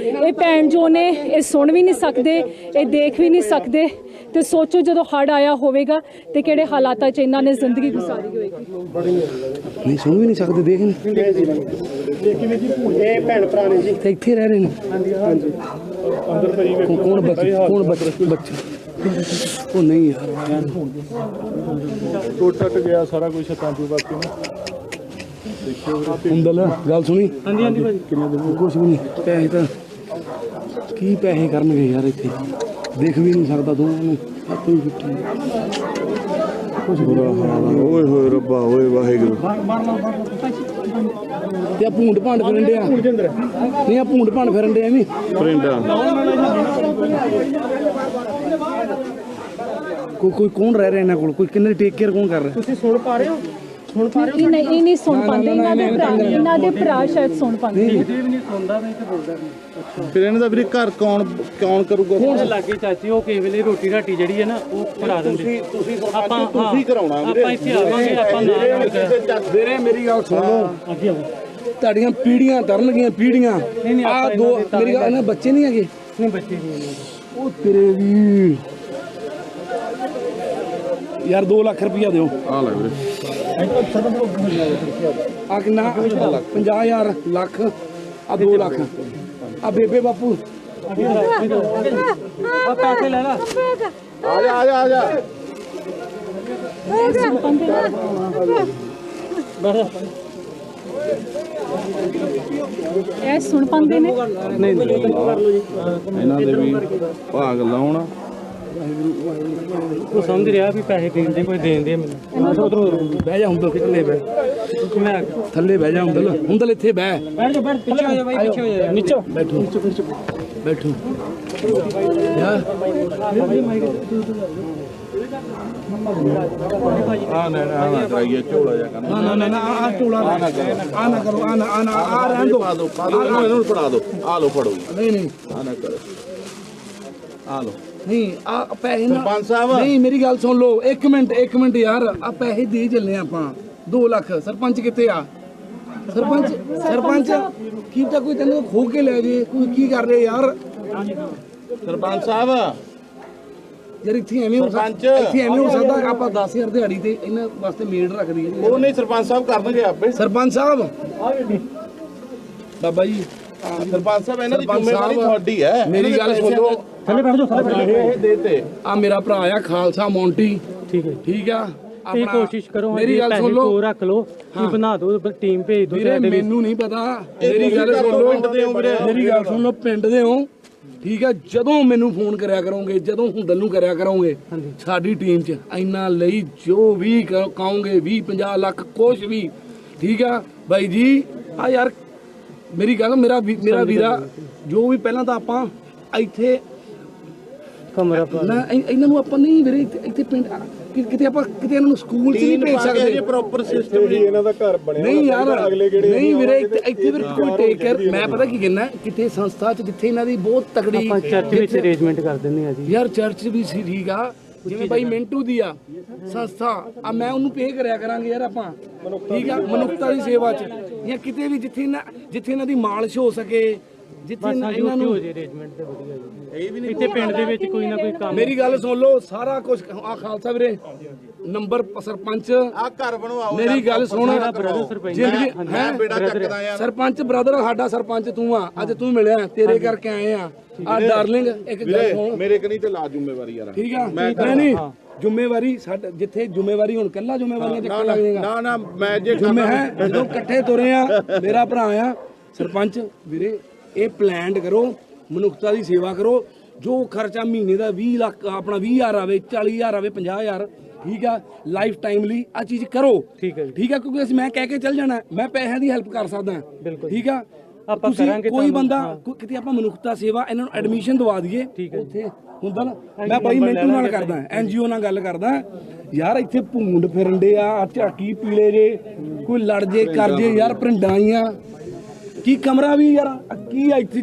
ਇਹ ਭੈਣ ਜੋ ਨੇ ਇਹ ਸੁਣ ਵੀ ਨਹੀਂ ਸਕਦੇ ਇਹ ਦੇਖ ਵੀ ਨਹੀਂ ਸਕਦੇ ਤੇ ਸੋਚੋ ਜਦੋਂ ਹੜ ਆਇਆ ਹੋਵੇਗਾ ਤੇ ਕਿਹੜੇ ਹਾਲਾਤਾਂ 'ਚ ਇਹਨਾਂ ਨੇ ਜ਼ਿੰਦਗੀ ਗੁਜ਼ਾਰੀ ਹੋਵੇਗੀ ਨਹੀਂ ਸੁਣ ਵੀ ਨਹੀਂ ਸਕਦੇ ਦੇਖ ਨਹੀਂ। ਕਿਵੇਂ ਜੀ ਇਹ ਭੈਣ ਭਰਾ ਨੇ ਜੀ। ਤੇ ਇੱਥੇ ਰਹਿ ਰਹੇ ਨੇ। ਹਾਂਜੀ ਹਾਂਜੀ। ਅੰਦਰ ਭਾਈ ਵੇਖੋ ਕੌਣ ਬੱਚੇ ਕੌਣ ਬੱਚੇ ਬੱਚੇ? ਉਹ ਨਹੀਂ ਯਾਰ। ਟੁੱਟ ਟੱਟ ਗਿਆ ਸਾਰਾ ਕੁਝ ਛੱਤਾਂ ਤੋਂ ਬਾਕੀ ਨਾ। ਹੁੰਦਲ ਗੱਲ ਸੁਣੀ? ਹਾਂਜੀ ਹਾਂਜੀ ਭਾਈ ਕਿੰਨੇ ਦਿਨ ਕੁਛ ਵੀ ਨਹੀਂ। ਪੈਸੇ ਤਾਂ ਕੀ ਪੈਸੇ ਕਰਨਗੇ ਯਾਰ ਇੱਥੇ? ਦੇਖ ਵੀ ਨਹੀਂ ਸਕਦਾ ਦੋਵਾਂ ਨੂੰ ਆਪੇ ਹੀ ਫਿੱਟੀ ਕੁਛ ਬੁਰਾ ਹਾਲ ਆ। ਓਏ ਹੋਏ ਰੱਬਾ ਓਏ ਵਾਹਿਗੁਰੂ। ਤੇ ਆ ਭੂੰਡ ਭਾਂਡ ਫਿਰਨ ਡਿਆ। ਨਹੀਂ ਆ ਭੂੰਡ ਭਾਂਡ ਫਿਰਨ ਡਿਆ ਐਵੇਂ। ਪਰਿੰਡਾ ਕੋਈ ਕੋਈ ਕੌਣ ਰਹਿ ਰਿਹਾ ਇਹਨਾਂ ਕੋਲ? ਕੋਈ ਕਿੰਨੇ ਟੇਕ ਕੇਅਰ ਕੌਣ ਕਰ ਰਿਹਾ? ਤੁਸੀਂ ਸੁਣ ਪਾ ਰਹੇ ਹੋ? ਸੁਣ ਪਾ ਰਹੇ ਇਹ ਨਹੀਂ ਇਹ ਨਹੀਂ ਸੁਣ ਪਾਉਂਦੇ। ਇਹਨਾਂ ਦੇ ਭਰਾ ਇਹਨਾਂ ਦੇ ਭਰਾ ਸ਼ਾਇਦ ਸੁਣ ਪਾਉਂਦੇ ਨੇ। ਵੀ ਨਹੀਂ ਸੁਣਦਾ ਨਹੀਂ ਤੇ ਬੋਲਦਾ ਨਹੀਂ। ਫਿਰ ਇਹਨਾਂ ਦਾ ਵੀਰੇ ਘਰ ਕੌਣ ਕੌਣ ਕਰੂਗਾ? ਉਹ ਲੱਗੇ ਚਾਚੀ ਉਹ ਕਿਸੇ ਵੇਲੇ ਰੋਟੀ ਰਾਟੀ ਜਿਹੜੀ ਹੈ ਨਾ ਉਹ ਫੜਾ ਦਿੰਦੇ। ਤੁਸੀਂ ਆਪਾਂ ਤੁਸੀਂ ਕਰਾਉਣਾ ਵੀਰੇ। ਆਪਾਂ ਇੱਥੇ ਆਵਾਂਗੇ ਆਪਾਂ ਨਾਲ ਵੀਰੇ ਮੇਰੀ ਗੱਲ ਸੁਣ। ਲਓ ਤੁਹਾਡੀਆਂ ਪੀੜੀਆਂ ਤਰਨਗੀਆਂ ਪੀੜੀਆਂ ਨਹੀਂ, ਆ ਆਪਾਂ ਦੋ ਇਹਨਾਂ ਦੇ ਮੇਰੀ ਗੱਲ ਇਹਨਾਂ ਬੱਚੇ ਨਹੀਂ ਹੈਗੇ? ਨਹੀਂ ਬੱਚੇ ਨਹੀਂ ਇਹਨਾਂ ਦੇ। ਉਹ ਤੇਰੇ ਵੀ। ਯਾਰ 2 ਲੱਖ ਰੁਪਇਆ ਦਿਓ। ਆ ਲੈ ਵੀਰੇ। ਆ ਕਿੰਨਾ 50000 ਲੱਖ ਆ 2 ਲੱਖ। ਆ ਬੇਬੇ ਬਾਪੂ। ਆ ਪੈਸੇ ਲੈ ਲੈ। ਆ ਜਾ ਆ ਜਾ ਆ ਜਾ। ਇਹ ਸੁਣ ਪਾਉਂਦੇ ਨੇ? ਇਹਨਾਂ ਦੇ ਵੀ ਭਾਗ ਲਾਉਣ। ਉਹ ਸਮਝ ਰਿਹਾ ਵੀ ਪੈਸੇ ਦੇਣ ਦੇ ਕੋਈ ਦੇਣ ਦੇ ਮੈਨੂੰ? ਉਧਰੋਂ ਬਹਿ ਜਾ ਹੁੰਦਲ ਥੱਲੇ ਬਹਿ? ਮੈਂ ਆ ਥੱਲੇ ਬਹਿ ਜਾ ਹੁੰਦਲ। ਹੁੰਦਲ ਇੱਥੇ ਬਹਿ। ਬੈਠ ਜਾ ਬੈਠ ਪਿੱਛੇ ਹੋ ਜਾ ਬਾਈ ਪਿੱਛੇ ਹੋ ਜਾ। ਨੀਚੋ। ਬੈਠੋ। ਬੈਠੋ। ਯਾਰ ਆ ਨਾ ਆ ਨਾ ਕਰਾਈਏ ਝੋਲਾ ਜਾ ਕਰਨਾ। ਨਾ ਨਾ ਨਾ ਆ ਟੋਲਾ ਆ ਨਾ ਕਰੋ ਆ ਨਾ ਆ ਨਾ ਆ ਰਹਿਣ ਦੋ। ਪਾ ਦੋ ਇਹਨੂੰ ਇਹਨੂੰ ਫੜਾ ਦੋ। ਆ ਲੋ ਫੜੋ ਨਹੀਂ ਨਹੀਂ। ਆ ਨਾ ਕਰੋ। ਆ ਲੋ ਨਹੀਂ ਆ ਪੈਸੇ ਨਾ ਸਰਪੰਚ ਸਾਹਿਬ। ਨਹੀਂ ਮੇਰੀ ਗੱਲ ਸੁਣ ਲਓ 1 ਮਿੰਟ 1 ਮਿੰਟ ਯਾਰ ਆ ਪੈਸੇ ਦੇ ਚੱਲੇ ਆਪਾਂ। 2 ਲੱਖ। ਸਰਪੰਚ ਕਿੱਥੇ ਆ? ਸਰਪੰਚ ਸਰਪੰਚ ਕੀ ਤਾਂ ਕੋਈ ਤੈਨੂੰ ਖੋ ਕੇ ਲੈ ਜੇ ਕੋਈ ਕੀ ਕਰ ਰਿਹਾ ਯਾਰ? ਸਰਪੰਚ ਸਾਹਿਬ। ਯਾਰ ਇੱਥੇ ਐਵੇਂ ਹੋ ਸਕਦਾ। ਇੱਥੇ ਐਵੇਂ ਹੋ ਸਕਦਾ ਕਿ ਆਪਾਂ 10000 ਦਿਹਾੜੀ ਤੇ ਇਹਨਾਂ ਵਾਸਤੇ ਮੇਡ ਰੱਖ ਦਈਏ ਉਹ ਨਹੀਂ ਸਰਪੰਚ ਸਾਹਿਬ ਕਰਨਗੇ ਆਪੇ। ਸਰਪੰਚ ਸਾਹਿਬ। ਬਾਬਾ ਜੀ ਸਰਪੰਚ ਸਾਹਿਬ ਇਹਨਾਂ ਦੀ ਜ਼ਿੰਮੇਵਾਰੀ ਤੁਹਾਡੀ ਹੈ। ਮੇਰੀ ਗੱਲ ਸੁਣੋ। ਥੱਲੇ ਬੈਠ ਜਾ ਥੱਲੇ ਬੈਠ। ਇਹ ਦੇਤੇ ਆ ਮੇਰਾ ਭਰਾ ਆ ਖਾਲਸਾ ਮੌਂਟੀ। ਠੀਕ ਹੈ। ਠੀਕ ਆ? ਤੁਸੀਂ ਕੋਸ਼ਿਸ਼ ਕਰੋ ਮੇਰੀ ਗੱਲ ਸੁਣ ਲਓ। ਰੱਖ ਲਓ ਕੀ ਬਣਾ ਦਿਓ ਟੀਮ ਭੇਜ ਦਿਓ ਵੀਰੇ ਮੈਨੂੰ ਨਹੀਂ ਪਤਾ। ਮੇਰੀ ਗੱਲ ਸੁਣ ਲਓ। ਪਿੰਡ ਦੇ ਹੋ ਵੀਰੇ। ਮੇਰੀ ਗੱਲ ਸੁਣ ਲਓ ਪਿੰਡ ਦੇ ਹੋ। ਠੀਕ ਆ? ਜਦੋਂ ਮੈਨੂੰ ਫੋਨ ਕਰਿਆ ਕਰੋਗੇ ਜਦੋਂ ਹੁੰਦਲ ਨੂੰ ਕਰਿਆ ਕਰੋਗੇ ਸਾਡੀ ਟੀਮ 'ਚ ਇੰਨਾ ਲਈ ਜੋ ਵੀ ਕਹੋਗੇ 20 50 ਲੱਖ ਕੁਛ ਵੀ। ਠੀਕ ਆ? ਬਾਈ ਜੀ ਆ ਯਾਰ ਮੇਰੀ ਗੱਲ ਮੇਰਾ ਵੀ- ਮੇਰਾ ਵੀਰਾ ਜੋ ਵੀ ਪਹਿਲਾਂ ਤਾਂ ਆਪਾਂ ਇੱਥੇ ਕਮਰਾ ਪਾ ਨਾ ਇ- ਇਹਨਾਂ ਨੂੰ ਆਪਾਂ ਨਹੀਂ ਵੀਰੇ ਇੱਥੇ ਇੱਥੇ ਪਿੰਡ ਕਿ- ਕਿਤੇ ਆਪਾਂ ਕਿਤੇ ਇਹਨਾਂ ਨੂੰ ਸਕੂਲ 'ਚ ਨਹੀਂ ਭੇਜ ਸਕਦੇ। ਜੇ ਪ੍ਰੋਪਰ ਸਿਸਟਮ ਜੀ ਇਹਨਾਂ ਦਾ ਘਰ ਬਣਿਆ ਨਹੀਂ ਯਾਰ ਅਗਲੇ ਗੇੜੇ ਨਹੀਂ ਵੀਰੇ ਇੱਥੇ ਇੱਥੇ ਵੀਰੇ ਕੋਈ ਟੇਕ ਕੇਅਰ ਮੈਂ ਪਤਾ ਕੀ ਕਹਿੰਦਾ ਕਿਤੇ ਸੰਸਥਾ 'ਚ ਜਿੱਥੇ ਇਹਨਾਂ ਦੀ ਬਹੁਤ ਤਕੜੀ ਆਪਾਂ ਚਰਚ ਵਿੱਚ ਅਰੇਂਜਮੈਂਟ ਕਰ ਦਿੰਦੇ ਆ ਜੀ। ਯਾਰ ਚਰਚ ਵੀ ਸੀ ਠੀਕ ਆ ਜਿਵੇਂ ਬਾਈ ਮਿੰਟੂ ਦੀ ਆ ਸੰਸਥਾ ਆ ਮੈਂ ਉਹਨੂੰ ਪੇ ਕਰਿਆ ਕਰਾਂਗੇ ਯਾਰ ਆਪਾਂ। ਠੀਕ ਆ? ਮਨੁੱਖਤਾ ਦੀ ਸੇਵਾ 'ਚ। ਜਾਂ ਕਿਤੇ ਵੀ ਜਿੱਥੇ ਨਾ ਜਿੱਥੇ ਇਹਨਾਂ ਦੀ ਮਾਲਿਸ਼ ਹੋ ਸਕੇ ਜਿੱਥੇ ਇਹਨਾਂ ਨੂੰ ਹੋ ਜੇ ਅਰੇਂਜਮੈਂਟ ਤੇ ਵਧੀਆ ਜੀ। ਇਹ ਵੀ ਨਹੀਂ ਇੱਥੇ ਪਿੰਡ ਦੇ ਵਿੱਚ ਕੋਈ ਨਾ ਕੋਈ ਕੰਮ ਮੇਰੀ ਗੱਲ ਸੁਣ ਲਓ ਸਾਰਾ ਕੁਝ ਆ ਖਾਲਸਾ ਵੀਰੇ। ਨੰਬਰ ਸਰਪੰਚ ਆ ਘਰ ਬਣਵਾਓ ਮੇਰੀ ਗੱਲ ਸੁਣ। ਬ੍ਰਦਰ ਸਰਪੰਚ ਜ਼ਿੰਦਗੀ ਮੈਂ ਹੈ? ਬੇੜਾ ਚੱਕਦਾ ਯਾਰ। ਸਰਪੰਚ ਬ੍ਰਦਰ ਸਾਡਾ ਸਰਪੰਚ ਤੂੰ ਆ। ਅੱਜ ਤੂੰ ਮਿਲਿਆ ਤੇਰੇ ਕਰਕੇ ਆਏ ਆ। ਆ ਡਾਰਲਿੰਗ ਇੱਕ ਗੱਲ ਵੀਰੇ ਸੁਣ। ਮੇਰੇ ਕਨੀ ਤੇ ਲਾ ਜ਼ਿੰਮੇਵਾਰੀ ਯਾਰ। ਠੀਕ ਆ? ਨਹੀਂ ਨਹੀਂ। ਜ਼ਿੰਮੇਵਾਰੀ ਸਾਡਾ ਜਿੱਥੇ ਜ਼ਿੰਮੇਵਾਰੀ ਹੁਣ ਕੱਲਾ ਜ਼ਿੰਮੇਵਾਰੀਆਂ ਚੱਕਣ ਲੱਗ ਜਾਏਗਾ ਨਾ ਨਾ ਮੈਂ ਜੇ ਜ਼ਿੰਮੇ ਹੈ? ਜਦੋਂ ਇਕੱਠੇ ਤੁਰੇ ਆ ਮੇਰਾ ਭਰਾ ਆ। ਸਰਪੰਚ ਵੀਰੇ ਇਹ ਪਲਾਨਡ ਕਰੋ ਮਨੁੱਖਤਾ ਦੀ ਸੇਵਾ ਕਰੋ। ਜੋ ਖਰਚਾ ਮਹੀਨੇ ਦਾ 20 ਲੱਖ ਆਪਣਾ 20000 ਆਵੇ 40000 ਆਵੇ 50000 ਠੀਕ ਆ ਲਾਈਫ ਟਾਈਮ ਲਈ ਆ ਚੀਜ਼ ਕਰੋ ਠੀਕ ਹੈ ਜੀ। ਠੀਕ ਆ ਕਿਉਂਕਿ ਅਸੀਂ ਮੈਂ ਕਹਿ ਕੇ ਚੱਲ ਜਾਣਾ ਮੈਂ ਪੈਸਿਆਂ ਦੀ ਹੈਲਪ ਕਰ ਸਕਦਾ ਬਿਲਕੁਲ। ਠੀਕ ਆ ਆਪਾਂ ਤੁਸੀਂ ਕਰਾਂਗੇ ਕੋਈ ਤੁਹਾਨੂੰ, ਬੰਦਾ ਹਾਂ। ਕਿਤੇ ਆਪਾਂ ਮਨੁੱਖਤਾ ਸੇਵਾ ਇਹਨਾਂ ਨੂੰ ਐਡਮਿਸ਼ਨ ਦਵਾ ਦਈਏ ਠੀਕ ਹੈ। ਉੱਥੇ ਹੁੰਦਾ ਨਾ ਮੈਂ ਬਾਈ ਮਿੰਟੂ ਨਾਲ ਕਰਦਾ ਐਨਜੀਓ ਨਾਲ ਗੱਲ ਕਰਦਾ ਯਾਰ ਇੱਥੇ ਭੂੰਡ ਫਿਰਨ ਦੇ ਆ ਆਹ ਝਾਕੀ ਪੀਲੇ ਜੇ ਕੋਈ ਲੜ ਜੇ ਕਰ ਜੇ ਯਾਰ ਪਰਿੰਡਾਈਆਂ ਕੀ ਕਮਰਾ ਵੀ ਯਾਰ ਆਹ ਕੀ ਆ ਇੱਥੇ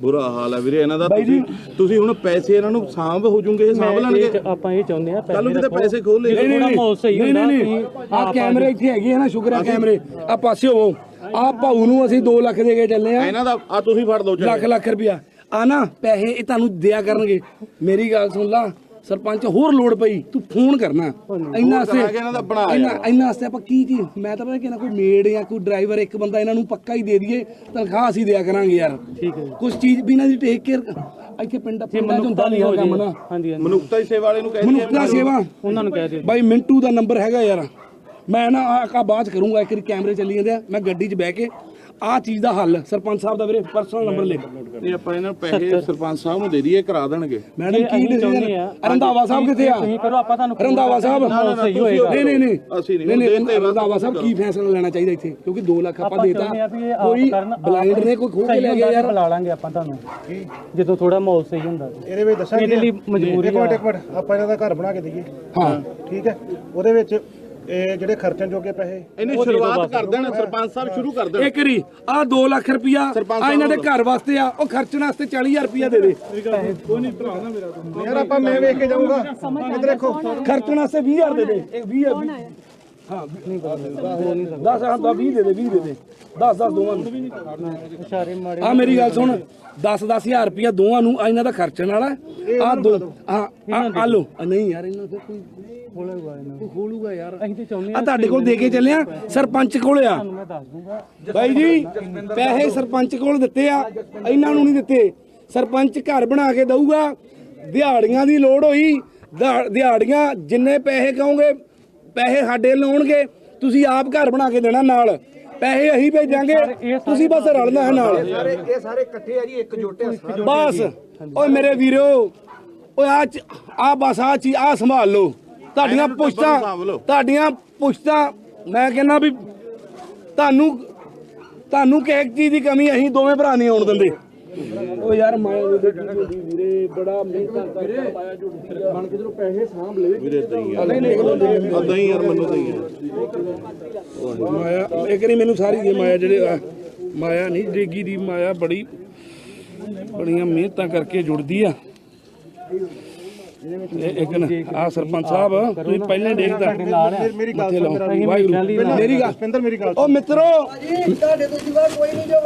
ਬੁਰਾ ਹਾਲ ਹੈ ਵੀਰੇ ਇਹਨਾਂ ਦਾ। ਤੁਸੀਂ ਤੁਸੀਂ ਹੁਣ ਪੈਸੇ ਇਹਨਾਂ ਨੂੰ ਸਾਂਭ ਹੋ ਜੂਗੇ ਇਹ ਸਾਂਭ ਲੈਣਗੇ। ਆਪਾਂ ਇਹ ਚਾਹੁੰਦੇ ਆ ਕੱਲ ਨੂੰ ਕਿਤੇ। ਪੈਸੇ ਖੋਲ ਲੈ ਨਹੀਂ ਹੁੰਦਾ ਨਹੀਂ ਨਹੀਂ ਆ ਕੈਮਰੇ ਇੱਥੇ ਹੈਗੇ ਨਾ ਸ਼ੁਕਰ ਆ ਕੈਮਰੇ। ਆ ਪਾਸੇ ਹੋਵੋ। ਆ ਭਾਊ ਨੂੰ ਅਸੀਂ 2 ਲੱਖ ਦੇ ਕੇ ਚੱਲੇ ਆ ਇਹਨਾਂ ਦਾ ਆ ਤੁਸੀਂ ਫੜ ਲਓ ਲੱਖ ਲੱਖ ਰੁਪਇਆ। ਆ ਨਾ ਪੈਸੇ ਇਹ ਤੁਹਾਨੂੰ ਦਿਆ ਕਰਨਗੇ। ਮੇਰੀ ਗੱਲ ਸੁਣ ਲਾ। ਸਰਪੰਚ ਹੋਰ ਲੋੜ ਪਈ ਤੂੰ ਫੋਨ ਕਰਨਾ। ਇੰਨਾ ਬਣਾ ਇੰਨਾ ਇੰਨਾ ਵਾਸਤੇ ਆਪਾਂ ਕੀ ਕੀ ਮੈਂ ਤਾਂ ਪਤਾ ਕਿ ਨਾ ਕੋਈ ਮੇਡ ਜਾਂ ਕੋਈ ਡਰਾਈਵਰ ਇੱਕ ਬੰਦਾ ਇਹਨਾਂ ਨੂੰ ਪੱਕਾ ਹੀ ਦੇ ਦਈਏ ਤਨਖਾਹ ਅਸੀਂ ਦਿਆ ਕਰਾਂਗੇ ਯਾਰ। ਠੀਕ ਹੈ ਕੁਝ ਚੀਜ਼ ਵੀ ਇਹਨਾਂ ਦੀ ਟੇਕ ਕੇਅਰ ਇੱਥੇ ਪਿੰਡ ਪਿੰਡਾਂ ਚ ਹੁੰਦਾ ਨਹੀਂ ਕੰਮ ਨਾ ਹਾਂਜੀ ਹਾਂਜੀ। ਮਨੁੱਖਤਾ ਦੀ ਸੇਵਾ ਵਾਲੇ ਨੂੰ ਕਹਿ ਮਨੁੱਖਤਾ ਸੇਵਾ। ਉਹਨਾਂ ਨੂੰ ਕਹਿ ਦਿਓ ਬਾਈ ਮਿੰਟੂ ਦਾ ਨੰਬਰ ਹੈਗਾ ਯਾਰ। ਮੈਂ ਨਾ ਆ ਕਾ ਬਾਅਦ 'ਚ ਕਰੂੰਗਾ ਇੱਕ ਵਾਰੀ ਕੈਮਰੇ ਚੱਲੀ ਜਾਂਦੇ ਆ। ਮੈਂ ਗੱਡੀ 'ਚ ਬਹਿ ਕੇ ਆਹ ਚੀਜ਼ ਦਾ ਹੱਲ ਸਰਪੰਚ ਸਾਹਿਬ ਦਾ ਵੀਰੇ ਪਰਸਨਲ ਨੰਬਰ ਲਿਖ ਨਹੀਂ ਆਪਾਂ ਇਹਨਾਂ ਨੂੰ ਪੈਸੇ ਸਰਪੰਚ ਸਾਹਿਬ ਨੂੰ ਦੇ ਦਈਏ ਕਰਾ ਦੇਣਗੇ। ਮੈਡਮ ਕੀ ਡਿਸੀਜਨ ਆ ਰੰਧਾਵਾ ਸਾਹਿਬ ਕਿੱਥੇ ਆ? ਤੁਸੀਂ ਕਰੋ ਆਪਾਂ ਤੁਹਾਨੂੰ ਰੰਧਾਵਾ ਸਾਹਿਬ। ਸਹੀ ਹੋਏਗਾ। ਨਹੀਂ ਨਹੀਂ ਨਹੀਂ। ਅਸੀਂ ਨਹੀਂ, ਦੇਤੇ ਰੰਧਾਵਾ ਸਾਹਿਬ ਕੀ ਫੈਸਲਾ ਲੈਣਾ ਚਾਹੀਦਾ ਇੱਥੇ? ਕਿਉਂਕਿ 2 ਲੱਖ ਆਪਾਂ ਦੇਤਾ। ਆ ਕੋਈ ਬਲਾਈਂਡ ਨੇ ਕੋਈ ਖੋਹ ਕੇ ਲੈ ਗਿਆ ਯਾਰ। ਬੁਲਾ ਲਾਂਗੇ ਆਪਾਂ ਤੁਹਾਨੂੰ। ਜਦੋਂ ਥੋੜਾ ਮਾਹੌਲ ਸਹੀ ਹੁੰਦਾ। ਤੇ। ਇਹਦੇ ਵਿੱਚ ਦੱਸਾਂ ਇਹਦੇ ਲਈ ਮਜਬੂਰੀ ਇੱਕ ਮਿੰਟ ਆ। ਇੱਕ ਮਿੰਟ। ਆਪਾਂ ਇਹਨਾਂ ਦਾ ਘਰ ਬਣਾ ਕੇ ਦਈਏ। ਹਾਂ। ਠੀਕ ਹੈ? ਉਹਦੇ ਵਿੱਚ ਇਹ ਜਿਹੜੇ ਖਰਚਣ ਜੋਗੇ ਪੈਸੇ ਇਹਨੇ ਸ਼ੁਰੂਆਤ ਕਰ ਦੇਣ ਸਰਪੰਚ ਸਾਹਿਬ ਸ਼ੁਰੂ ਕਰ ਦੇਣ। ਇੱਕ ਰੀ ਆ 2 ਲੱਖ ਰੁਪਇਆ ਆ ਇਹਨਾਂ ਦੇ ਘਰ ਵਾਸਤੇ ਆ ਉਹ ਖਰਚਣ ਵਾਸਤੇ 40000 ਰੁਪਇਆ ਦੇ ਦੇ। ਯਾਰ ਆਪਾਂ ਮੈਂ ਵੇਖ ਕੇ ਜਾਊਂਗਾ। ਇੱਧਰ ਦੇਖੋ। ਖਰਚਣ ਵਾਸਤੇ 20000 ਦੇ ਦੇ। ਇੱਕ 20 ਕੌਣ ਆਇਆ ਹਾਂ ਨਹੀਂ 10 ਹਾਂ 20 ਦੇ ਦੇ 20 ਦੇ ਦੇ। 10 10 ਦੋਵਾਂ ਨੂੰ। ਇਸ਼ਾਰੇ ਮਾੜੇ ਆ ਮੇਰੀ ਗੱਲ ਸੁਣ 10 10000 ਰੁਪਇਆ ਦੋਵਾਂ ਨੂੰ ਆ ਇਹਨਾਂ ਦਾ ਖਰਚਣ ਵਾਲਾ ਆ ਦੋ ਆ ਆ ਲੋ ਨਹੀਂ ਯਾਰ ਇਹਨਾਂ ਤੇ ਕੋਈ ਬੋਲੇਗਾ ਇਹਨਾਂ ਕੋਈ ਖੋਲੂਗਾ ਯਾਰ। ਅਸੀਂ ਤੇ ਚਾਹੁੰਦੇ ਆ ਤੁਹਾਡੇ ਕੋਲ ਦੇ ਕੇ ਚੱਲਿਆ ਸਰਪੰਚ ਕੋਲ ਆ। ਮੈਂ ਦੱਸ ਦੂੰਗਾ। ਬਾਈ ਜੀ ਪੈਸੇ ਸਰਪੰਚ ਕੋਲ ਦਿੱਤੇ ਆ। ਇਹਨਾਂ ਨੂੰ ਨਹੀਂ ਦਿੱਤੇ। ਸਰਪੰਚ ਘਰ ਬਣਾ ਕੇ ਦਊਗਾ। ਦਿਹਾੜੀਆਂ ਦੀ ਲੋੜ ਹੋਈ। ਦਿਹਾ- ਦਿਹਾੜੀਆਂ ਜਿੰਨੇ ਪੈਸੇ ਕਹੋਗੇ ਪੈਸੇ ਸਾਡੇ ਲਾਉਣਗੇ ਤੁਸੀਂ ਆਪ ਘਰ ਬਣਾ ਕੇ ਦੇਣਾ ਨਾਲ। ਪੈਸੇ ਅਸੀਂ ਭੇਜਾਂਗੇ ਤੁਸੀਂ ਬਸ ਰਲਣਾ ਹੈ ਨਾਲ। ਇਹ ਸਾਰੇ ਇਕੱਠੇ ਆ ਜੀ ਇੱਕ ਜੋਟੇ ਬਸ। ਓਏ ਮੇਰੇ ਵੀਰੋ ਓਏ ਆ ਆ ਬਸ ਆ ਚੀ ਆ ਸੰਭਾਲ ਲਓ। ਤੁਹਾਡੀਆਂ ਪੁਸ਼ਤਾਂ। ਤੁਹਾਡੀਆਂ ਪੁਸ਼ਤਾਂ ਮੈਂ ਕਹਿੰਦਾ ਵੀ ਤੁਹਾਨੂੰ ਤੁਹਾਨੂੰ ਕਿਸੇ ਚੀਜ਼ ਦੀ ਕਮੀ ਅਸੀਂ ਦੋਵੇਂ ਭਰਾ ਨਹੀਂ ਆਉਣ ਦਿੰਦੇ। ਓ ਯਾਰ ਮਾਇਆ ਦੇ ਵੀਰੇ ਬੜਾ ਮਿਹਨਤ ਕਰਕੇ ਪਾਇਆ ਜੋ ਬਣ ਕੇ ਜਦੋਂ ਪੈਸੇ ਸਾਂਭ ਲਏ ਵੀਰੇ ਦਈ ਯਾਰ ਅਦਾਂ ਹੀ ਯਾਰ ਮੈਨੂੰ ਦਈ ਯਾਰ ਮਾਇਆ ਇੱਕ ਨਹੀਂ ਮੈਨੂੰ ਸਾਰੀ ਦੇ ਮਾਇਆ ਜਿਹੜੇ ਮਾਇਆ ਨਹੀਂ ਡੇਗੀ ਦੀ ਮਾਇਆ ਬੜੀ ਬੜੀਆਂ ਮਿਹਨਤਾਂ ਕਰਕੇ ਜੁੜਦੀ ਆ। ਇਹ ਇੱਕ ਨਾ ਆ ਸਰਪੰਚ ਸਾਹਿਬ ਤੁਸੀਂ ਪਹਿਲੇ ਦੇਖਦਾ ਮੇਰੀ ਗੱਲ ਸੁਣ। ਮੇਰਾ ਗੱਲ ਸਪਿੰਦਰ ਮੇਰੀ ਗੱਲ ਓ ਮਿੱਤਰੋ! ਜੀ ਤੁਹਾਡੇ ਤੋਂ ਸਿਵਾ ਕੋਈ ਨਹੀਂ ਜੋ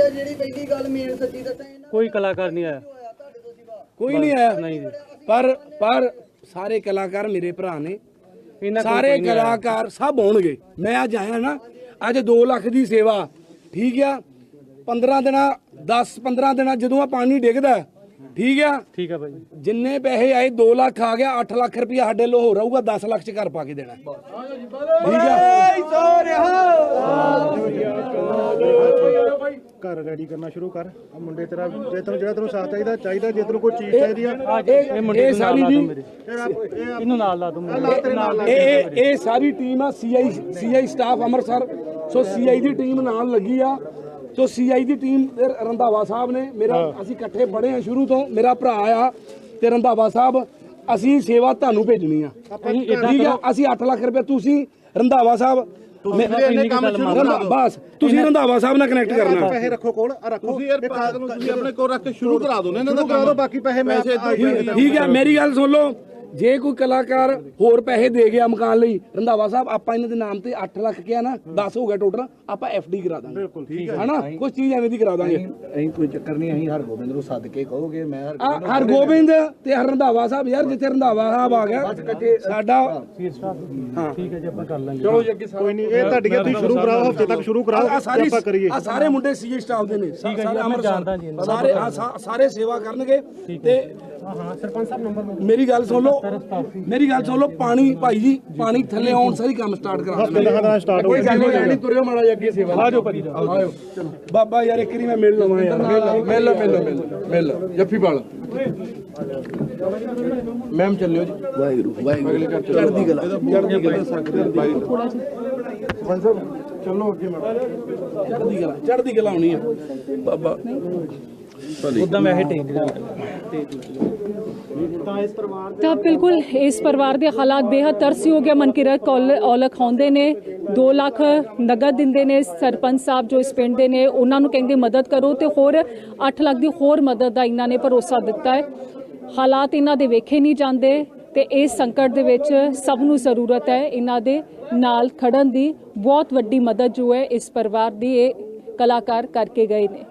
ਜੇ- ਜਿਹੜੀ ਪਹਿਲੀ ਗੱਲ ਮੇਨ ਸੱਚੀ ਦੱਸਾਂ ਇਹਨਾਂ ਕੋਈ ਕਲਾਕਾਰ ਨਹੀਂ ਆਇਆ। ਤੁਹਾਡੇ ਤੋਂ ਸਿਵਾ। ਕੋਈ ਨਹੀਂ ਆਇਆ। ਪਰ ਪਰ ਸਾਰੇ ਕਲਾਕਾਰ ਮੇਰੇ ਭਰਾ ਨੇ। ਇਹਨਾਂ ਕੋਲ ਸਾਰੇ ਕਲਾਕਾਰ ਸਭ ਹੋਣਗੇ ਮੈਂ ਅੱਜ ਆਇਆ ਨਾ ਅੱਜ 2 ਲੱਖ ਦੀ ਸੇਵਾ। ਠੀਕ ਆ? 15 ਦਿਨਾਂ 10 15 ਦਿਨਾਂ ਜਦੋਂ ਆ ਪਾਣੀ ਡਿੱਗਦਾ। ਠੀਕ ਆ? ਠੀਕ ਆ ਭਾਈ। ਜਿੰਨੇ ਪੈਸੇ ਆਏ 2 ਲੱਖ ਆ ਗਿਆ 8 ਲੱਖ ਰੁਪਇਆ ਸਾਡੇ ਲੋ ਹੋ ਰਹੂਗਾ 10 ਲੱਖ ਚ ਘਰ ਪਾ ਕੇ ਦੇਣਾ। ਠੀਕ ਆ? ਘਰ ਰੈਡੀ ਕਰਨਾ ਸ਼ੁਰੂ ਕਰ। ਆ ਮੁੰਡੇ ਤੇਰਾ ਜੇ ਤੈਨੂੰ ਜਿਹੜਾ ਤੈਨੂੰ ਸਾਥ ਚਾਹੀਦਾ ਚਾਹੀਦਾ ਜੇ ਤੈਨੂੰ ਕੋਈ ਚੀਜ਼ ਚਾਹੀਦੀ ਆ ਇਹ ਮੁੰਡੇ ਨੂੰ ਨਾਲ ਸਾਰੀ ਲਾ ਦੋ ਮੇਰੇ। ਇਹਨੂੰ ਨਾਲ ਲਾ ਦੋ ਮੇਰੇ ਇਹ ਇਹ ਸਾਰੀ ਟੀਮ ਆ CI CI staff Amritsar. So CI ਦੀ ਟੀਮ ਨਾਲ ਲੱਗੀ ਆ। ਸੋ ਸੀਆਈ ਦੀ ਟੀਮ ਰੰਧਾਵਾ ਸਾਹਿਬ ਨੇ ਮੇਰਾ ਅਸੀਂ ਇਕੱਠੇ ਪੜ੍ਹੇ ਆ ਸ਼ੁਰੂ ਤੋਂ। ਮੇਰਾ ਭਰਾ ਆ ਤੇ ਰੰਧਾਵਾ ਸਾਹਿਬ ਅਸੀਂ ਸੇਵਾ ਤੁਹਾਨੂੰ ਭੇਜਣੀ ਆ। ਠੀਕ ਆ? ਅਸੀਂ 8 ਲੱਖ ਰੁਪਏ ਤੁਸੀਂ ਰੰਧਾਵਾ ਸਾਹਿਬ ਤੁਸੀਂ ਵੀਰੇ ਇਹਨੇ ਕੰਮ ਸ਼ੁਰੂ ਕਰਾ ਰੰਧਾ- ਦਿਓ। ਬਸ ਤੁਸੀਂ ਰੰਧਾਵਾ ਸਾਹਿਬ ਨਾਲ ਕਨੈਕਟ ਕਰਨਾ। ਪੈਸੇ ਰੱਖੋ ਕੋਲ ਆ ਰੱਖੋ। ਤੁਸੀਂ ਯਾਰ ਪਾਸ ਨੂੰ ਤੁਸੀਂ ਆਪਣੇ ਕੋਲ ਰੱਖ ਕੇ ਸ਼ੁਰੂ ਕਰਾ ਦਿਓ ਨਾ ਇਹਨਾਂ ਦਾ ਕਰਾ ਦਿਓ ਕੰਮ। ਬਾਕੀ ਪੈਸੇ ਮੈਂ ਠੀਕ ਹੈ ਮੇਰੀ ਗੱਲ ਸੁਣ ਲਓ। ਜੇ ਕੋਈ ਕਲਾਕਾਰ ਹੋਰ ਪੈਸੇ ਦੇ ਗਿਆ ਮਕਾਨ ਲਈ ਰੰਧਾਵਾ ਸਾਹਿਬ ਆਪਾਂ ਇਹਨਾਂ ਦੇ ਨਾਮ ਤੇ 8 ਲੱਖ ਕਿਹਾ ਨਾ 10 ਹੋ ਗਿਆ ਟੋਟਲ ਆਪਾਂ ਡੀ ਕਰਾ ਦਾਂਗੇ। ਬਿਲਕੁਲ ਠੀਕ ਹੈ। ਹਨਾ? ਕੁਝ ਚੀਜ਼ ਐਵੇਂ ਦੀ ਕਰਾ ਦਾਂਗੇ। ਅਸੀਂ ਕੋਈ ਚੱਕਰ ਨਹੀਂ ਅਸੀਂ ਹਰ ਗੋਬਿੰਦ ਨੂੰ ਸੱਦ ਕੇ ਕਹੋਗੇ ਮੈਂ ਹਰ ਆ ਹਰ ਗੋਬਿੰਦ ਤੇ ਹਰ ਰੰਧਾਵਾ ਸਾਹਿਬ ਯਾਰ ਜਿੱਥੇ ਰੰਧਾਵਾ ਸਾਹਿਬ ਆ ਗਿਆ ਸਾਡਾ ਠੀਕ ਹੈ ਜੀ ਆਪਾਂ ਕਰ ਲਾਂਗੇ। ਕੋਈ ਨਹੀਂ ਇਹ ਤੁਹਾਡੀਆਂ ਤੁਸੀਂ ਸ਼ੁਰੂ ਕਰਾਓ ਹਫ਼ਤੇ ਤੱਕ ਸ਼ੁਰੂ ਕਰਾਓ ਆ ਤੇ ਸਾਰੇ ਆਪਾਂ ਕਰੀਏ। ਆ ਸਾਰੇ ਮੁੰਡੇ ਸੀਏ ਸਟਾਫ ਦੇ ਨੇ ਸਾਰੇ ਸਾਰੇ ਸੇਵਾ ਕਰਨਗੇ ਤੇ ਹਾਂ ਸਰਪੰਚ ਸਾਹਿਬ ਨੰਬਰ ਮੇਰੀ ਗੱਲ ਸੁਣ ਲਓ ਮੇਰੀ ਗੱਲ ਸੁਣ ਲਓ ਪਾਣੀ ਭਾਈ ਜੀ ਪਾਣੀ ਥੱਲੇ ਆਉਣ ਸਾਰੀ ਕੰਮ ਸਟਾਰਟ ਕਰਾ ਹਫ਼ਤੇ ਤੱਕ ਦਾ ਸਟਾਰਟ ਹੋ ਗਿਆ? ਨਹੀਂ ਤੁਰਿਓ ਮਾੜਾ ਜਿਹਾ ਅੱਗੇ ਸੇਵਾ। ਆ ਜਾਓ ਭਾਜੀ ਆਇਓ ਚਲੋ ਬਾਬਾ ਯਾਰ ਇੱਕ ਵਾਰੀ ਮੈਂ ਮਿਲ ਲਵਾਂ ਯਾਰ। ਮਿਲ ਲਓ ਮਿਲ ਲਓ ਮਿਲ ਲਓ ਮਿਲ ਲਓ ਜੱਫੀ ਪਾਲ ਮੈਮ ਚੱਲਿਓ ਜੀ। ਵਾਹਿਗੁਰੂ ਵਾਹਿਗੁਰੂ। ਚੜ੍ਹਦੀ ਕਲਾ। ਚੜ੍ਹਦੀ ਕਲਾ ਚਲੋ ਅੱਗੇ ਮੈਂ ਚੜ੍ਹਦੀ ਕਲਾ ਚੜ੍ਹਦੀ ਕਲਾ ਹੋਣੀ ਆ। ਬਾਬਾ। ਉਦਾਂ ਮੈਂ ਇਹ ਟੇਕ ਤਾਂ ਬਿਲਕੁਲ ਇਸ ਪਰਿਵਾਰ ਦੇ ਹਾਲਾਤ ਬੇहद ਤਰਸਯੋਗ ਹੈ। ਮਨਕਿਰਤ ਕੌਲ ਔਲਖ ਆਉਂਦੇ ਨੇ 2 ਲੱਖ ਨਗਦ ਦਿੰਦੇ ਨੇ ਸਰਪੰਚ ਸਾਹਿਬ ਜੋ ਇਸ ਪਿੰਡ ਦੇ ਨੇ ਉਹਨਾਂ ਨੂੰ ਕਹਿੰਦੇ ਮਦਦ ਕਰੋ ਤੇ ਹੋਰ 8 ਲੱਖ ਦੀ ਹੋਰ ਮਦਦ ਦਾ ਇਹਨਾਂ ਨੇ ਭਰੋਸਾ ਦਿੱਤਾ ਹੈ। ਹਾਲਾਤ ਇਹਨਾਂ ਦੇ ਵੇਖੇ ਨਹੀਂ ਜਾਂਦੇ ਤੇ ਇਸ ਸੰਕਟ ਦੇ ਵਿੱਚ ਸਭ ਨੂੰ ਜ਼ਰੂਰਤ ਹੈ ਇਹਨਾਂ ਦੇ ਨਾਲ ਖੜਨ ਦੀ। ਬਹੁਤ ਵੱਡੀ ਮਦਦ ਜੋ ਹੈ ਇਸ ਪਰਿਵਾਰ ਦੀ ਇਹ ਕਲਾਕਾਰ ਕਰਕੇ ਗਏ ਨੇ।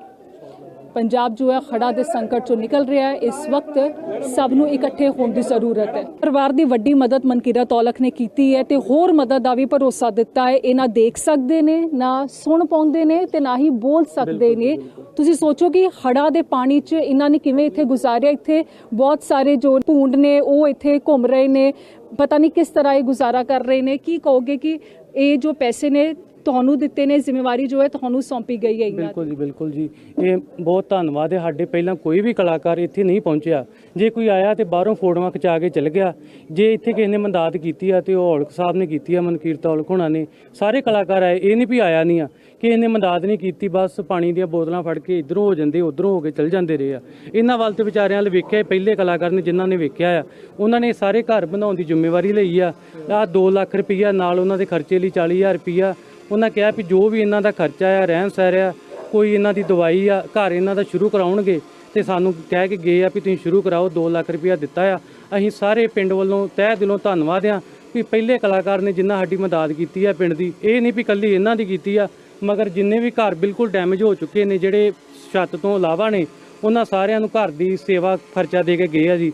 ਪੰਜਾਬ ਜੋ ਹੈ ਖੜਾ ਦੇ ਸੰਕਟ ਚੋਂ ਨਿਕਲ ਰਿਹਾ ਹੈ। ਇਸ ਵਕਤ ਸਭ ਨੂੰ ਇਕੱਠੇ ਹੋਣ ਦੀ ਜ਼ਰੂਰਤ ਹੈ। ਪਰਿਵਾਰ ਦੀ ਵੱਡੀ ਮਦਦ ਮਨਕੀਰਤ ਔਲਖ ਨੇ ਕੀਤੀ ਹੈ ਤੇ ਹੋਰ ਮਦਦ ਦਾ ਵੀ ਭਰੋਸਾ ਦਿੱਤਾ ਹੈ। ਇਹ ਨਾ ਦੇਖ ਸਕਦੇ ਨੇ ਨਾ ਸੁਣ ਪਾਉਂਦੇ ਨੇ ਤੇ ਨਾ ਹੀ ਬੋਲ ਸਕਦੇ ਨੇ। ਤੁਸੀਂ ਸੋਚੋ ਕਿ ਹੜਾ ਦੇ ਪਾਣੀ 'ਚ ਇਹਨਾਂ ਨੇ ਕਿਵੇਂ ਇੱਥੇ ਗੁਜ਼ਾਰਿਆ? ਇੱਥੇ ਬਹੁਤ ਸਾਰੇ ਜੋ ਭੂੰਡ ਨੇ ਉਹ ਇੱਥੇ ਘੁੰਮ ਰਹੇ ਨੇ। ਪਤਾ ਨਹੀਂ ਕਿਸ ਤਰ੍ਹਾਂ ਇਹ ਗੁਜ਼ਾਰਾ ਕਰ ਰਹੇ ਨੇ। ਕੀ ਕਹੋਗੇ ਕਿ ਇਹ ਜੋ ਪੈਸੇ ਨੇ ਤੁਹਾਨੂੰ ਦਿੱਤੇ ਨੇ ਜ਼ਿੰਮੇਵਾਰੀ ਜੋ ਹੈ ਤੁਹਾਨੂੰ ਸੌਂਪੀ ਗਈ ਹੈ ਇਹਨਾਂ ਬਿਲਕੁਲ ਜੀ ਬਿਲਕੁਲ ਜੀ। ਇਹ ਬਹੁਤ ਧੰਨਵਾਦ ਹੈ। ਸਾਡੇ ਪਹਿਲਾਂ ਕੋਈ ਵੀ ਕਲਾਕਾਰ ਇੱਥੇ ਨਹੀਂ ਪਹੁੰਚਿਆ। ਜੇ ਕੋਈ ਆਇਆ ਤੇ ਬਾਹਰੋਂ ਫੋਟੋਆਂ ਖਿਚਾ ਕੇ ਚਲ ਗਿਆ। ਜੇ ਇੱਥੇ ਕਿਸੇ ਨੇ ਮਦਦ ਕੀਤੀ ਆ ਤੇ ਉਹ ਔਲਖ ਸਾਹਿਬ ਨੇ ਕੀਤੀ ਆ ਮਨਕੀਰਤ ਔਲਖ ਹੋਣਾ ਨੇ ਸਾਰੇ ਕਲਾਕਾਰ ਆਏ ਇਹ ਨਹੀਂ ਵੀ ਆਇਆ ਨਹੀਂ ਆ। ਕਿਸੇ ਨੇ ਮਦਦ ਨਹੀਂ ਕੀਤੀ ਬਸ ਪਾਣੀ ਦੀਆਂ ਬੋਤਲਾਂ ਫੜ ਕੇ ਇਧਰੋਂ ਹੋ ਜਾਂਦੇ ਉਧਰੋਂ ਹੋ ਕੇ ਚਲ ਜਾਂਦੇ ਰਹੇ ਆ। ਇਹਨਾਂ ਵੱਲ ਤੇ ਵਿਚਾਰਿਆਂ ਵੱਲ ਵੇਖਿਆ ਪਹਿਲੇ ਕਲਾਕਾਰ ਨੇ ਜਿਨ੍ਹਾਂ ਨੇ ਵੇਖਿਆ ਆ। ਉਹਨਾਂ ਨੇ ਸਾਰੇ ਘਰ ਬਣਾਉਣ ਦੀ ਜ਼ਿੰਮੇਵਾਰੀ ਲਈ ਆ। ਆ 2 ਲੱਖ ਰੁਪਈਆ ਨਾਲ ਉਹਨਾਂ ਦੇ ਖਰਚੇ ਲਈ 40000 ਰੁਪਈਆ ਉਹਨਾਂ ਕਿਹਾ ਵੀ ਜੋ ਵੀ ਇਹਨਾਂ ਦਾ ਖਰਚਾ ਆ, ਰਹਿਣ ਸਹਿਰ ਆ, ਕੋਈ ਇਹਨਾਂ ਦੀ ਦਵਾਈ ਆ, ਘਰ ਇਹਨਾਂ ਦਾ ਸ਼ੁਰੂ ਕਰਾਉਣਗੇ ਤੇ ਸਾਨੂੰ ਕਹਿ ਕੇ ਗਏ ਆ ਵੀ ਤੁਸੀਂ ਸ਼ੁਰੂ ਕਰਾਓ 2 ਲੱਖ ਰੁਪਇਆ ਦਿੱਤਾ ਆ। ਅਸੀਂ ਸਾਰੇ ਪਿੰਡ ਵੱਲੋਂ ਤਹਿ ਦਿਲੋਂ ਧੰਨਵਾਦ ਆ ਵੀ ਪਹਿਲੇ ਕਲਾਕਾਰ ਨੇ ਜਿੰਨਾ ਸਾਡੀ ਮਦਦ ਕੀਤੀ ਆ ਪਿੰਡ ਦੀ। ਇਹ ਨਹੀਂ ਵੀ ਕੱਲੀ ਇਹਨਾਂ ਦੀ ਕੀਤੀ ਆ, ਮਗਰ ਜਿੰਨੇ ਵੀ ਘਰ ਬਿਲਕੁਲ ਡੈਮੇਜ ਹੋ ਚੁੱਕੇ ਨੇ, ਜਿਹੜੇ ਛੱਤ ਤੋਂ ਇਲਾਵਾ ਨੇ, ਉਹਨਾਂ ਸਾਰਿਆਂ ਨੂੰ ਘਰ ਦੀ ਸੇਵਾ ਖਰਚਾ ਦੇ ਕੇ ਗਏ ਆ ਜੀ।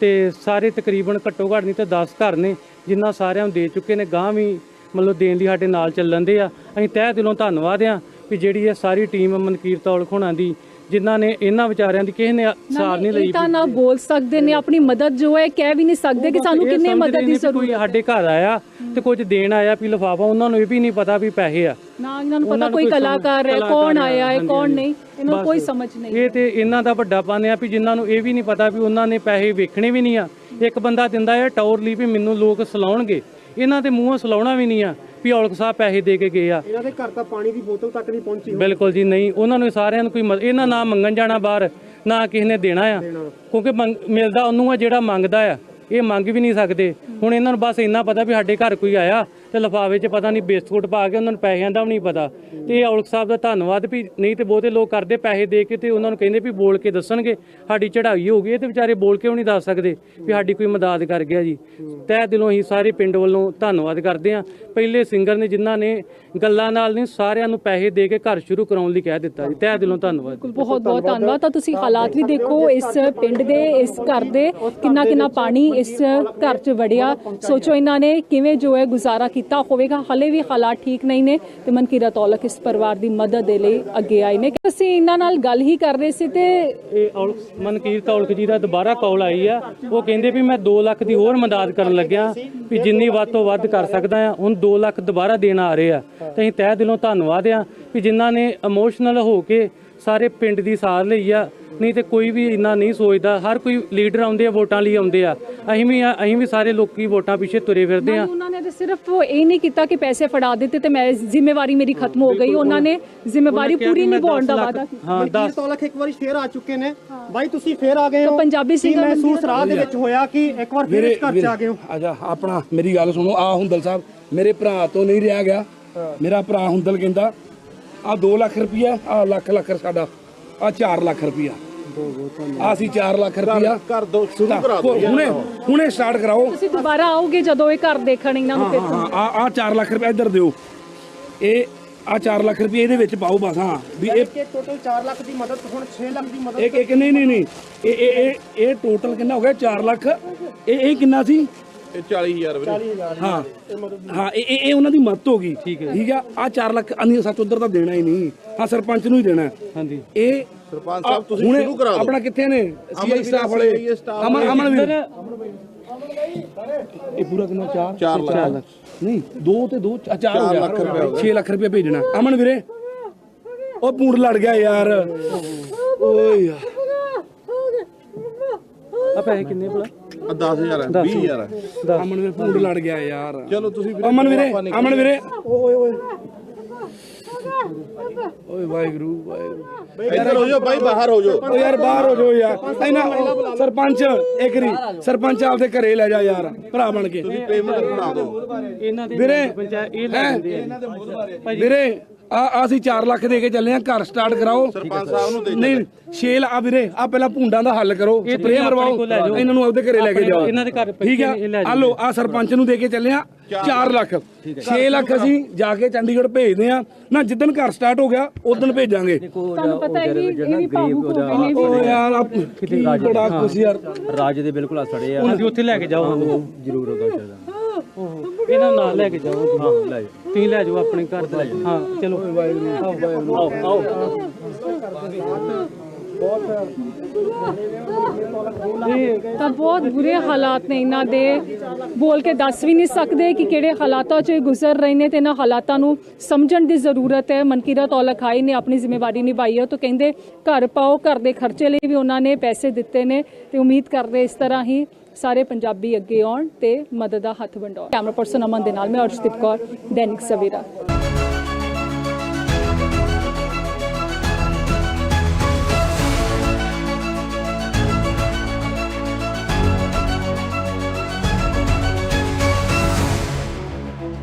ਤੇ ਸਾਰੇ ਤਕਰੀਬਨ ਘੱਟੋ ਘੱਟ ਨਹੀਂ ਤੇ 10 ਘਰ ਨੇ ਜਿਨ੍ਹਾਂ ਸਾਰਿਆਂ ਨੂੰ ਦੇ ਚੁੱਕੇ ਨੇ ਗਾਂ ਵੀ ਮਤਲਬ ਦੇਣ ਲਈ ਸਾਡੇ ਨਾਲ ਚੱਲਣ ਦੇ ਆ। ਅਸੀਂ ਤਹਿ ਦਿਲੋਂ ਧੰਨਵਾਦ ਆ ਵੀ ਜਿਹੜੀ ਇਹ ਸਾਰੀ ਟੀਮ ਮਨਕੀਰਤ ਔਲਖ ਹੋਣਾ ਦੀ ਜਿਨ੍ਹਾਂ ਨੇ ਇਹਨਾਂ ਵਿਚਾਰਿਆਂ ਦੀ ਕਿਸੇ ਨੇ ਸਾਰ ਨਹੀਂ ਲਈ ਤਾਂ ਨਾ ਬੋਲ ਸਕਦੇ ਨੇ ਆਪਣੀ ਮਦਦ ਜੋ ਹੈ ਕਹਿ ਵੀ ਨਹੀਂ ਸਕਦੇ ਕਿ ਸਾਨੂੰ ਕਿੰਨੇ ਮਦਦ ਦੀ ਜ਼ਰੂਰਤ ਕੋਈ ਸਾਡੇ ਘਰ ਆਇਆ ਤੇ ਕੁਝ ਦੇਣ ਆਇਆ ਵੀ ਲਿਫਾਫਾ ਉਹਨਾਂ ਨੂੰ ਇਹ ਵੀ ਨਹੀਂ ਪਤਾ ਵੀ ਪੈਸੇ ਆ। ਨਾ ਇਹਨਾਂ ਨੂੰ ਪਤਾ ਕੋਈ ਕਲਾਕਾਰ ਹੈ ਕੌਣ ਆਇਆ ਹੈ ਕੌਣ। ਨਹੀਂ ਇਹਨਾਂ ਨੂੰ। ਕੋਈ ਸਮਝ ਨਹੀਂ। ਇਹ ਤੇ ਇਹਨਾਂ ਦਾ ਵੱਡਾ ਪਨ ਆ ਵੀ ਜਿਨ੍ਹਾਂ ਨੂੰ ਇਹ ਵੀ ਨਹੀਂ ਪਤਾ ਵੀ ਉਹਨਾਂ ਨੇ ਪੈਸੇ ਵੇਖਣੇ ਵੀ ਨਹੀਂ ਆ। ਇੱਕ ਬੰਦਾ ਦਿੰਦਾ ਹੈ ਟੌਰ ਲਈ ਵੀ ਮੈਨੂੰ ਲੋਕ ਸਲਾਉਣਗੇ। ਇਹਨਾਂ ਦੇ ਮੂੰਹੋਂ ਸਲਾਉਣਾ ਵੀ ਨਹੀਂ ਆ ਵੀ ਔਲਖ ਸਾਹਿਬ ਪੈਸੇ ਦੇ ਕੇ ਗਏ ਆ। ਇਹਨਾਂ ਦੇ ਘਰ ਤਾਂ ਪਾਣੀ ਦੀ ਬੋਤਲ ਤੱਕ ਨਹੀਂ ਪਹੁੰਚੀ ਬਿਲਕੁਲ ਜੀ ਨਹੀਂ। ਉਹਨਾਂ ਨੂੰ ਸਾਰਿਆਂ ਨੂੰ ਕੋਈ ਮਦ- ਇਹਨਾਂ ਨਾ ਮੰਗਣ ਜਾਣਾ ਬਾਹਰ ਨਾ ਕਿਸੇ ਨੇ ਦੇਣਾ ਆ। ਕਿਉਂਕਿ ਮੰਗ- ਮਿਲਦਾ ਉਹਨੂੰ ਆ ਜਿਹੜਾ ਮੰਗਦਾ ਆ। ਇਹ ਮੰਗ ਵੀ ਨਹੀਂ ਸਕਦੇ। ਹੁਣ ਇਹਨਾਂ ਨੂੰ ਬਸ ਇੰਨਾ ਪਤਾ ਵੀ ਸਾਡੇ ਘਰ ਕੋਈ ਆਇਆ। ਤੇ ਲਿਫਾਫੇ 'ਚ ਪਤਾ ਨਹੀਂ ਬਿਸਕੁਟ ਪਾ ਕੇ ਉਹਨਾਂ ਨੂੰ ਪੈਸਿਆਂ ਦਾ ਵੀ ਨਹੀਂ ਪਤਾ। ਤੇ ਇਹ ਔਲਖ ਸਾਹਿਬ ਦਾ ਧੰਨਵਾਦ ਵੀ ਨਹੀਂ ਤੇ ਬਹੁਤੇ ਲੋਕ ਕਰਦੇ ਪੈਸੇ ਦੇ ਕੇ ਤੇ ਉਹਨਾਂ ਨੂੰ ਕਹਿੰਦੇ ਵੀ ਬੋਲ ਕੇ ਦੱਸਣਗੇ, ਸਾਡੀ ਚੜਾਈ ਹੋ ਗਈ ਇਹ ਤੇ ਵਿਚਾਰੇ ਬੋਲ ਕੇ ਵੀ ਨਹੀਂ ਦੱਸ ਸਕਦੇ ਵੀ ਸਾਡੀ ਕੋਈ ਮਦਦ ਕਰ ਗਿਆ ਜੀ। ਤਹਿ ਦਿਲੋਂ ਹੀ ਸਾਰੇ ਪਿੰਡ ਵੱਲੋਂ ਧੰਨਵਾਦ ਕਰਦੇ ਆ ਪਹਿਲੇ ਸਿੰਗਰ ਨੇ ਜਿਨ੍ਹਾਂ ਨੇ ਗੱਲਾਂ ਨਾਲ ਨਹੀਂ ਸਾਰਿਆਂ ਨੂੰ ਪੈਸੇ ਦੇ ਕੇ ਘਰ ਸ਼ੁਰੂ ਕਰਾਉਣ ਲਈ ਕਹਿ ਦਿੱਤਾ ਜੀ। ਤਹਿ ਦਿਲੋਂ ਧੰਨਵਾਦ। ਬਹੁਤ ਬਹੁਤ ਧੰਨਵਾਦ। ਤਾਂ ਤੁਸੀਂ ਹਾਲਾਤ ਵੀ ਦੇਖੋ, ਇਸ ਪਿੰਡ ਦੇ, ਇਸ ਘਰ ਦੇ ਕਿੰਨਾ ਕਿੰਨਾ ਪਾਣੀ ਇਸ ਘਰ 'ਚ ਵੜਿਆ। ਸੋਚੋ ਇਹਨਾਂ ਨੇ ਕਿਵੇਂ ਜੋ ਹੈ ਗੁਜ਼ਾਰਾ ਕੀਤਾ ਹੋਵੇਗਾ। ਹਲੇ ਵੀ ਹਾਲਾਤ ਠੀਕ ਨਹੀਂ ਨੇ ਤੇ ਮਨਕੀਰਤ ਔਲਖ ਇਸ ਪਰਿਵਾਰ ਦੀ ਮਦਦ ਦੇ ਲਈ ਅੱਗੇ ਆਏ ਨੇ। ਅਸੀਂ ਇਹਨਾਂ ਨਾਲ ਗੱਲ ਹੀ ਕਰ ਰਹੇ ਸੀ ਤੇ ਇਹ ਮਨਕੀਰਤ ਔਲਖ ਜੀ ਦਾ ਦੁਬਾਰਾ ਕਾਲ ਆਈ ਆ। ਉਹ ਕਹਿੰਦੇ ਵੀ ਮੈਂ 2 ਲੱਖ ਦੀ ਹੋਰ ਮਦਦ ਕਰਨ ਲੱਗਿਆ ਵੀ ਜਿੰਨੀ ਵੱਧ ਤੋਂ ਵੱਧ ਕਰ ਸਕਦਾ ਆ, ਹੁਣ 2 ਲੱਖ ਦੁਬਾਰਾ ਦੇਣ ਆ ਰਹੇ ਆ। ਤੇ ਅਸੀਂ ਤਹਿ ਦਿਲੋਂ ਧੰਨਵਾਦ ਆ ਵੀ ਜਿਨ੍ਹਾਂ ਨੇ ਇਮੋਸ਼ਨਲ ਹੋ ਕੇ ਸਾਰੇ ਪਿੰਡ ਦੀ ਸਾਰ ਲਈ ਆ ਨਹੀਂ ਤੇ ਕੋਈ ਵੀ ਇੰਨਾ ਨਹੀਂ ਸੋਚਦਾ। ਹਰ ਕੋਈ ਲੀਡਰ ਆਉਂਦੇ ਆ ਵੋਟਾਂ ਲਈ ਆਉਂਦੇ ਆ। ਅਸੀਂ ਵੀ ਆ- ਅਸੀਂ ਵੀ ਸਾਰੇ ਲੋਕੀ ਵੋਟਾਂ ਪਿੱਛੇ ਤੁਰੇ ਫਿਰਦੇ ਆ। ਉਹਨਾਂ ਨੇ ਤਾਂ ਸਿਰਫ ਇਹ ਨਹੀਂ ਕੀਤਾ ਕਿ ਪੈਸੇ ਫੜਾ ਦਿੱਤੇ ਤੇ ਮੈਂ ਜ਼ਿੰਮੇਵਾਰੀ ਮੇਰੀ ਖਤਮ ਹੋ ਗਈ। ਉਹਨਾਂ ਨੇ ਜ਼ਿੰਮੇਵਾਰੀ ਪੂਰੀ ਨਿਭਾਉਣ ਦਾ 10 ਵਾਅਦਾ ਕੀਤਾ। ਹਾਂ 10 ਤੌਲਖ ਇੱਕ ਵਾਰੀ ਫੇਰ ਆ ਚੁੱਕੇ ਨੇ। ਬਾਈ ਤੁਸੀਂ ਫੇਰ ਆ ਗਏ ਹੋ। ਪੰਜਾਬੀ ਕੀ ਮਹਿਸੂਸ ਰਾਹ ਦੇ ਵਿੱਚ ਹੋਇਆ ਕਿ ਇੱਕ ਵਾਰ ਫੇਰ ਇਸ ਘਰ ਚ ਆ ਗਏ ਹੋ? ਆਜਾ ਆਪਣਾ ਮੇਰੀ ਗੱਲ ਸੁਣੋ। ਆ ਹੁੰਦਲ ਸਾਹਿਬ ਮੇਰੇ ਭਰਾ ਤੋਂ ਨਹੀਂ ਰਿਹਾ ਗਿਆ। ਮੇਰਾ ਭਰਾ ਹੁੰਦਲ ਕਹਿੰਦਾ ਆ 2 ਲੱਖ ਰੁਪਇਆ ਆ ਲੱਖ ਲੱਖ ਸਾਡਾ ਆ 4 ਲੱਖ ਰੁਪਇਆ। ਆ ਅਸੀਂ 4 ਲੱਖ ਰੁਪਇਆ। ਕਰ ਦੋ ਸ਼ੁਰੂ ਕਰਾ ਦੋ ਹੁਣੇ ਹੁਣੇ ਸਟਾਰਟ ਕਰਾਓ। ਤੁਸੀਂ ਦੁਬਾਰਾ ਆਓਗੇ ਜਦੋਂ ਇਹ ਘਰ ਦੇਖਣ ਇਹਨਾਂ ਨੂੰ ਫਿਰ ਹਾਂ ਆ ਆ 4 ਲੱਖ ਰੁਪਇਆ ਇੱਧਰ ਦਿਓ। ਇਹ ਆ 4 ਲੱਖ ਰੁਪਇਆ ਇਹਦੇ ਵਿੱਚ ਪਾਓ ਬਸ ਹਾਂ ਵੀ ਇਹ ਕਿ ਟੋਟਲ 4 ਲੱਖ ਦੀ ਮਦਦ ਹੁਣ 6 ਲੱਖ ਦੀ ਮਦਦ ਇੱਕ ਇੱਕ ਨਹੀਂ ਨਹੀਂ ਨਹੀਂ। ਇਹ ਇਹ ਇਹ ਇਹ ਟੋਟਲ ਕਿੰਨਾ ਹੋ ਗਿਆ? 4 ਲੱਖ। ਇਹ ਇਹ ਕਿੰਨਾ ਸੀ? ਇਹ 40000 ਵੀਰੇ। ਹਾਂ। ਹਾਂ ਇਹ ਇਹ ਇਹ ਉਹਨਾਂ ਦੀ ਮਦਦ ਹੋ ਗਈ ਠੀਕ ਹੈ। ਠੀਕ ਆ। ਆ 4 ਲੱਖ ਅਨੀ ਸੱਚ ਉਧਰ ਤਾਂ ਦੇਣਾ ਹੀ ਨਹੀਂ। ਹਾਂ ਸਰਪੰਚ ਨੂੰ ਹੀ ਦੇਣਾ ਹੈ। ਹਾਂਜੀ। ਇਹ ਸਰਪੰਚ ਸਾਹਿਬ ਤੁਸੀਂ ਹੁਣੇ ਸ਼ੁਰੂ ਕਰਾ ਦਿਓ। ਆਪਣਾ ਕਿੱਥੇ ਨੇ? ਸੀਆਈ ਵੀਰ, ਸਟਾਫ ਵਾਲੇ। CI staff ਅਮਨ ਅਮਨ ਵੀਰ। ਇੱਧਰ ਇਹ ਪੂਰਾ ਕਿੰਨਾ? 4 4 ਲੱਖ। ਨਹੀਂ 2 ਤੇ 2 4 ਚਾਰ ਹੋ ਗਿਆ ਲੱਖ ਰੁਪਇਆ ਹੋ ਗਿਆ। 6 ਲੱਖ ਰੁਪਏ ਭੇਜਣਾ। ਅਮਨ ਵੀਰੇ ਉਹ ਪੂੰਡ ਲੜ ਗਿਆ ਯਾਰ। ਓਏ ਯਾਰ। ਆ ਪੈਸੇ ਕਿੰਨੇ ਭਲਾ? ਆ 10000 ਹੈ 20000 ਹੈ ਅਮਨ ਵੀਰੇ ਪੂੰਡ ਲੜ ਗਿਆ ਯਾਰ। ਚਲੋ ਤੁਸੀਂ ਵੀਰੇ ਅਮਨ ਵੀਰੇ ਆਪਾਂ ਨਿਕਲ- ਅਮਨ ਵੀਰੇ। ਓਏ ਓਏ ਓਏ। ਵਾਹਿਗੁਰੂ ਵਾਹਿਗੁਰੂ। ਇੱਧਰ ਹੋ ਜਾਓ ਬਾਈ ਬਾਹਰ ਹੋ ਜਾਓ। ਓ ਯਾਰ ਬਾਹਰ ਹੋ ਜਾਓ ਯਾਰ। ਇਹਨਾਂ ਸਰਪੰਚ ਇੱਕ ਰੀ। ਸਰਪੰਚ ਆਪਦੇ ਘਰੇ ਲੈ ਜਾ ਯਾਰ ਭਰਾ ਬਣ ਕੇ। ਪੇਮੈਂਟ ਬਣਾ ਦਿਓ। ਇਹਨਾਂ ਦੇ ਵੀਰੇ ਪੰਚਾਇਤ ਇਹ ਲੈ? ਲੈਂਦੇ ਆ। ਵੀਰੇ ਆ ਅਸੀਂ 4 ਲੱਖ ਦੇ ਕੇ ਚੱਲੇ ਆ ਘਰ ਸਟਾਰਟ ਕਰਾਓ। ਸਰਪੰਚ ਸਾਹਿਬ ਨੂੰ ਦੇ ਨਹੀਂ 6 ਆ ਵੀਰੇ ਆ ਪਹਿਲਾਂ ਭੁੰਡਾਂ ਦਾ ਹੱਲ ਕਰੋ ਇਹ ਸਪਰੇਅ ਮਰਵਾਓ। ਇਹਨਾਂ ਨੂੰ ਆਪਦੇ ਘਰੇ ਲੈ ਕੇ ਜਾਓ। ਇਹਨਾਂ ਦੇ ਘਰ ਠੀਕ ਆ? ਇਹ ਲੈ ਜਾਓ। ਆ ਲੋ ਆ ਸਰਪੰਚ ਨੂੰ ਦੇ ਕੇ ਚੱਲੇ ਆ 4 ਲੱਖ। 6 ਲੱਖ ਅਸੀਂ ਜਾ ਕੇ ਚੰਡੀਗੜ੍ਹ ਭੇਜਦੇ ਆ ਨਾ ਜਿੱਦਣ ਘਰ ਸਟਾਰਟ ਹੋ ਗਿਆ ਉਦੋਂ ਭੇਜਾਂਗੇ। ਤੁਹਾਨੂੰ ਪਤਾ ਹੈ ਕਿ ਇਹ ਵੀ ਭਾਵੁਕ ਹੋ ਗਏ ਨੇ ਓ ਯਾਰ ਆ ਕੀ ਬੜਾ ਕੁਛ ਯਾਰ। ਰਾਜ ਦੇ ਬਿਲਕੁਲ ਅਸੜੇ ਆ। ਉੱਥੇ ਲੈ ਕੇ ਜਾਓ। ਜ਼ਰੂਰ ਉਹਦਾ ਚਾਹੀਦਾ ਇਹਨਾਂ ਨੂੰ ਨਾਲ ਲੈ ਕੇ ਜਾਓ। ਹਾਂ ਲੈ ਜਾਓ। ਤੁਸੀਂ ਲੈ ਜਾਓ ਆਪਣੇ ਘਰ ਜਾਓ ਹਾਂ ਚਲੋ। ਆਓ ਆਓ ਤਾਂ ਬਹੁਤ ਬੁਰੇ ਹਾਲਾਤ ਨੇ ਇਹਨਾਂ ਦੇ। ਬੋਲ ਕੇ ਦੱਸ ਵੀ ਨਹੀਂ ਸਕਦੇ ਕਿ ਕਿਹੜੇ ਹਾਲਾਤਾਂ 'ਚ ਗੁਜ਼ਰ ਰਹੇ ਨੇ ਤੇ ਇਹਨਾਂ ਹਾਲਾਤਾਂ ਨੂੰ ਸਮਝਣ ਦੀ ਜ਼ਰੂਰਤ ਹੈ। ਮਨਕੀਰਤ ਔਲਖ ਆਈ ਨੇ ਆਪਣੀ ਜ਼ਿੰਮੇਵਾਰੀ ਨਿਭਾਈ ਹੈ। ਤਾਂ ਕਹਿੰਦੇ ਘਰ ਪਾਓ ਘਰ ਦੇ ਖਰਚੇ ਲਈ ਵੀ ਉਹਨਾਂ ਨੇ ਪੈਸੇ ਦਿੱਤੇ ਨੇ ਤੇ ਉਮੀਦ ਕਰਦੇ ਇਸ ਤਰ੍ਹਾਂ ਹੀ ਸਾਰੇ ਪੰਜਾਬੀ ਅੱਗੇ ਆਉਣ ਤੇ ਮਦਦ ਦਾ ਹੱਥ ਵੰਡਾਉਣ। ਕੈਮਰਾ ਪਰਸਨ ਅਮਨ ਦੇ ਨਾਲ, ਮੈਂ ਅਰਸ਼ਦੀਪ ਕੌਰ, ਦੈਨਿਕ ਸਵੇਰਾ।